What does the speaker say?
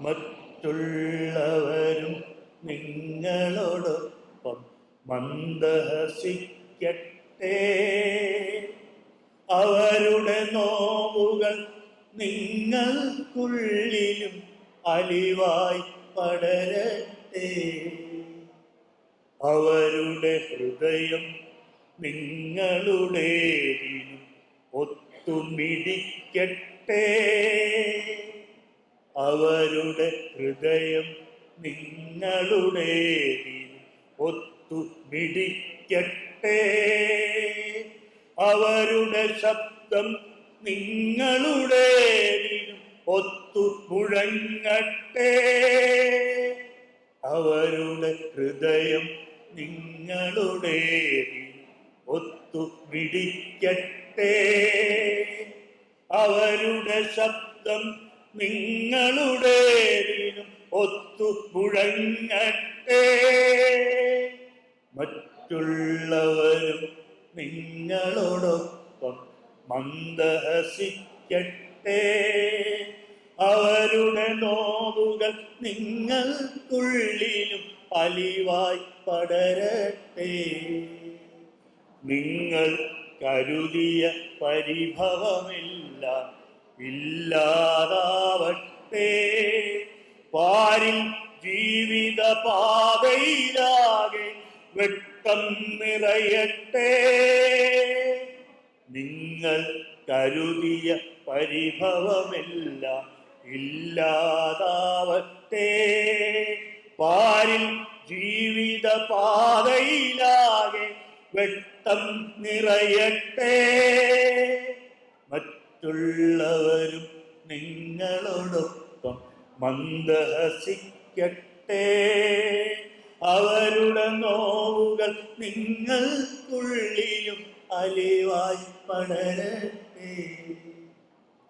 മറ്റുള്ളവരും നിങ്ങളോടൊപ്പം മന്ദഹസിക്കട്ടെ. അവരുടെ നോവുകൾ നിങ്ങൾക്കുള്ളിലും അലിവായി പടരട്ടെ. അവരുടെ ഹൃദയം നിങ്ങളുടേതിനും ഒത്തുമിടിക്കട്ടെ. അവരുടെ ഹൃദയം നിങ്ങളുടെ ഒത്തു മിടിക്കട്ടെ. അവരുടെ ശബ്ദം നിങ്ങളുടെ ഒത്തു മുഴങ്ങട്ടെ. അവരുടെ ഹൃദയം നിങ്ങളുടെ ഒത്തു മിടിക്കട്ടെ. അവരുടെ ശബ്ദം നിങ്ങളുടേതിനും ഒത്തു മുഴങ്ങട്ടെ. മറ്റുള്ളവരും നിങ്ങളോടൊപ്പം മന്ദഹസിക്കട്ടെ. അവരുടെ നോവുകൾ നിങ്ങൾക്കുള്ളിലും അലിവായി പടരട്ടെ. നിങ്ങൾ കരുതിയ പരിഭവമെല്ലാം ഇല്ലാതാവട്ടെ പാരിൽ ജീവിത പാതയിലാകെ വെട്ടം നിറയട്ടെ. നിങ്ങൾ കരുതിയ പരിഭവമെല്ലാം ഇല്ലാതാവട്ടെ. പാരിൽ ജീവിത പാതയിലാകെ വെട്ടം നിറയട്ടെ. മറ്റുള്ളവരും നിങ്ങളോടൊപ്പം മന്ദഹസിക്കട്ടെ. അവരുടെ നോവുകൾ നിങ്ങൾക്കുള്ളിലും അലിവായി പടരട്ടെ.